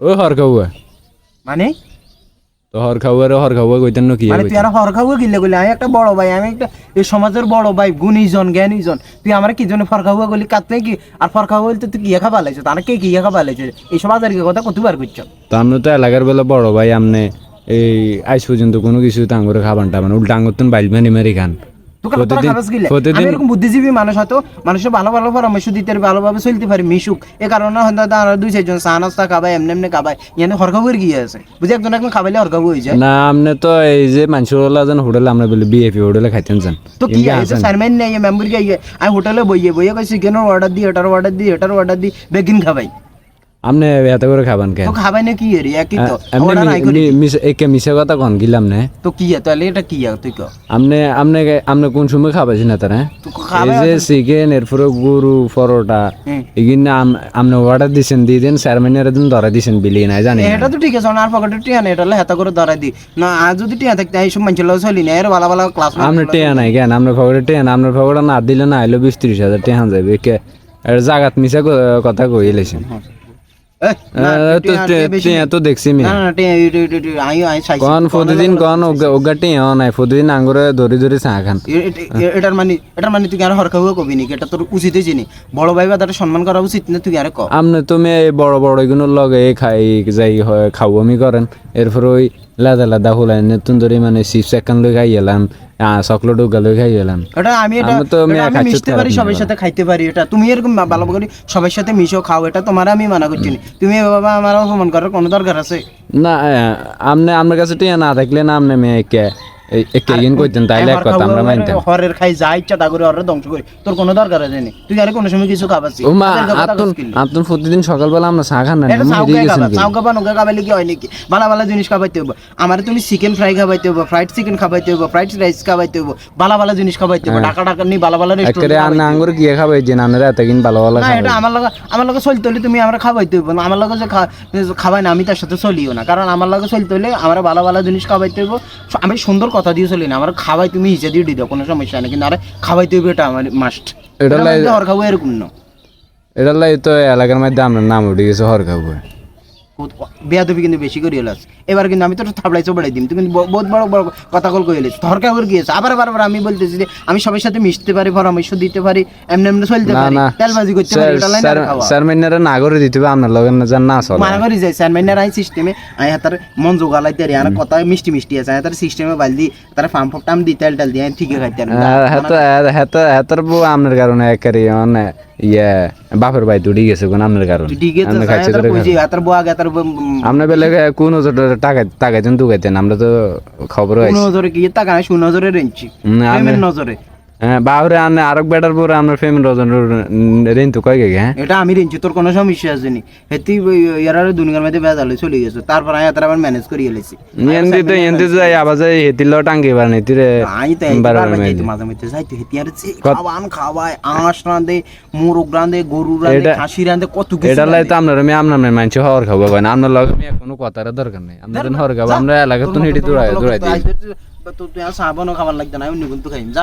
ও হর খাওয়া মানে? তো হর খাওয়া রে হর খাওয়া কইতেন কি মানে তুই আর হর খাব গিলে গলি আমি একটা বড় ভাই আমি একটা এই সমাজের বড় ভাই গুণীজন জ্ঞানীজন। তুই আমার কি জন্য ফর খাব গলি কাটতে কি আর ফর খাব বলতে তুই কিয়া খাবা লাইছো তারা কে কিয়া খাবা লাইছো এই সব কি কথা কতবার করছ তো আমরা তো এলাকার বেলা বড় ভাই আমনে এই আইস পর্যন্ত কোনো কিছু টাঙ্গরে খাবান টাবান উল্টা আঙ্গুর বাইল মারি মারি খান। প্রতিদিন- বুদ্ধিজীবী মানুষ হয়তো মানুষের ভালো ভালো পরামর্শ দিতে ভালোভাবে চলতে পারে মিশুক। এ কারণে হয়তো দুই চারজন চা নাস্তা খাবায় এমনি এমনি খাবায় ইয়ানে হরকাবুর গিয়ে আছে? বুঝি একজন একজন খাবাইলে হরকাবু হয়ে যায় না আমনে তো এই যে মানুষগুলা যেন হোটেলে আমরা বলি বিএপি হোটেলে খাইতেন যান। তো কি আছে? সারমেন নেই মেম্বার কে আমি হোটেলে বইয়ে বইয়ে কই চিকেনের অর্ডার দি এটার অর্ডার দি এটার অর্ডার দি বেগিন খাবাই। আমনে এত করে খাবান কেন? খাবাই না কি এরি? একই তো। একে মিশে কথা কন গিলাম না? তো কি তাহলে এটা কি তুই কো। আমনে আমনে আমনে কোন সময় খাবাইছি না তারা এই যে চিকেন এরপরে গরু পরোটা। এগিন আমনে অর্ডার দিছেন দিয়ে দেন চেয়ারম্যানের দিন ধরা দিছেন বিলি নাই জানি না। এটা তো ঠিক আছে আর পকেটে টিয়া নেই এটা হেতা করে ধরাই দি। না যদি টিয়া থাকতে এই সব মানুষের লোক চলি না এর ভালো ভালো ক্লাস আমরা টেয়া নাই কেন? আমরা ফগড়ে টেয়া না আমরা ফগড়ে না দিলে না আইলো বিশ ত্রিশ হাজার টেহা যাবে কে এর জাগাত মিশা কথা কই লেছেন। তো দেখছি কন প্রতিদিন কন নাই প্রতিদিন আঙ্গুরে ধরি ধরি চা খান। এটার মানে এটার মানে তুই আর কবি নাকি? এটা তোর উচিত বড় ভাই বা তার সম্মান করা উচিত না তুই আর ক? আমনে তুমি বড় বড় এগুলো লগে খাই যাই হয় খাওয়ামি করেন। এরপর ওই লাদা লাদা হুলাই নতুন ধরে মানে চিপস একখান লই খাই এলাম। চকলেট উগা লই খাই এলাম। ওটা আমি এটা তো আমি মিশতে পারি সবার সাথে খাইতে পারি। এটা তুমি এরকম ভালো করে সবার সাথে মিশো খাও এটা তোমার আমি মানা করছি তুমি বাবা আমার অপমান করার কোনো দরকার আছে? না আমনে আমার কাছে টিয়া না থাকলে না আমনে মেয়ে কে একে ইন কইতেন তাইলে এক কথা আমরা মানতাম হরের খাই যা ইচ্ছা তা করে হরের ধ্বংস করি। তোর কোনো দরকার আছে নি? তুই আর কোনো সময় কিছু খাবাসি ও মা আতুন আতুন প্রতিদিন সকালবেলা আমরা চা খান না এটা গেছেন খাবা খাবাইলে কি হয় নাকি? ভালো ভালো জিনিস খাবাইতে হবে আমার তুমি চিকেন ফ্রাই খাবাইতে হবে ফ্রাইড চিকেন খাবাইতে হবে ফ্রাইড রাইস খাবাইতে হবে ভালো ভালো জিনিস খাবাইতে হবে টাকা টাকা নি ভালো ভালো রেস্টুরেন্ট আঙ্গুর গিয়ে খাবাই যে নানেরা এতকিন ভালো ভালো না এটা আমার লগে আমার লগে চলতে হলে তুমি আমরা খাবাইতে হইব না। আমার লগে যে খাবাই না আমি তার সাথে চলিও না। কারণ আমার লগে চলতে হলে আমার ভালো ভালো জিনিস খাবাইতে হইব। স- আমি সুন্দর কথা দিয়ে চলি না আমার খাওয়াই তুমি হিসেবে দিয়ে দিও কোনো সমস্যা নেই কিন্তু আরে খাওয়াই তুই এটা আমার মাস্ট এটা লাই- হর খাব এরকম না। এটা লাই তো এলাকার মধ্যে আমরা নাম উঠে গেছে হর খাব বেয়াদবি কিন্তু বেশি করে এলাস এবার কিন্তু আমি তো থাবলাই চবড়াই দিম তুমি কিন্তু বহুত বড় বড় কথা কল করে এলিস ধরকা করে গিয়েছে আবার বারবার আমি বলতেছি যে আমি সবার সাথে মিশতে পারি পরামর্শ দিতে পারি এমনি এমনি চলতে পারি তেলবাজি করতে পারি এটা লাইন খাওয়া চেয়ারম্যানেরা না করে দিতে হবে আপনার লগে না না চলে মানা করি যাই স্যানমেন্টার আই সিস্টেমে আই হাতার মন জোগালাইতে রে আর কথা মিষ্টি মিষ্টি আছে আই হাতার সিস্টেমে বাল দি তার ফার্ম ফটাম দি তেল টাল দিয়ে ঠিক খাইতে আর হেত হেত হেতর বউ আপনার কারণে একারি মানে ইয়ে বাপের বাই তুড়ি গেছে কোন আমনের কারণে। আমরা আছে খাইছে ধরে বুঝি বুয়া হাতার আপনি বেলে কোন টাকা টাকাইতেন দুগাইতেন আমরা তো খবর কোন হয়েছে নজরে কি? টাকা নাই শূন্য নজরে রেঞ্চি। না, আমি- নজরে। হ্যাঁ বাহুরে আনে আরেক বেটার পরে আমরা ফেমিন রজন রেন তো কয় গে হ্যাঁ? এটা আমি রেঞ্চি তোর কোনো সমস্যা আছে নি। হেতি ইয়ার দুনিয়ার মধ্যে বেজালে চলে গেছে। তারপর আমি হাতার আবার ম্যানেজ করি এলেছি এনদি তো এনদি যাই আবার যাই হেতিল টাঙ্গি বার নেতিরে আমি তো বার একবার বার যাইতে মাঝে মধ্যে যাইতে হেতি আর খাওয়ান খাওয়ায় আঁশ রাঁধে মোরগ রাঁধে গরু রাঁধে খাসি রাঁধে কত কিছু এটা লাই তো আপনার আমি আপনার মানছি হওয়ার খাব না লগে আমি কোনো কথার দরকার নেই। আপনাদের হওয়ার খাব আমরা এলাকার তো হেঁটে দৌড়াই দৌড়াই দিই তো তুই আর সাবানও খাবার লাগবে না তো খাইম যা।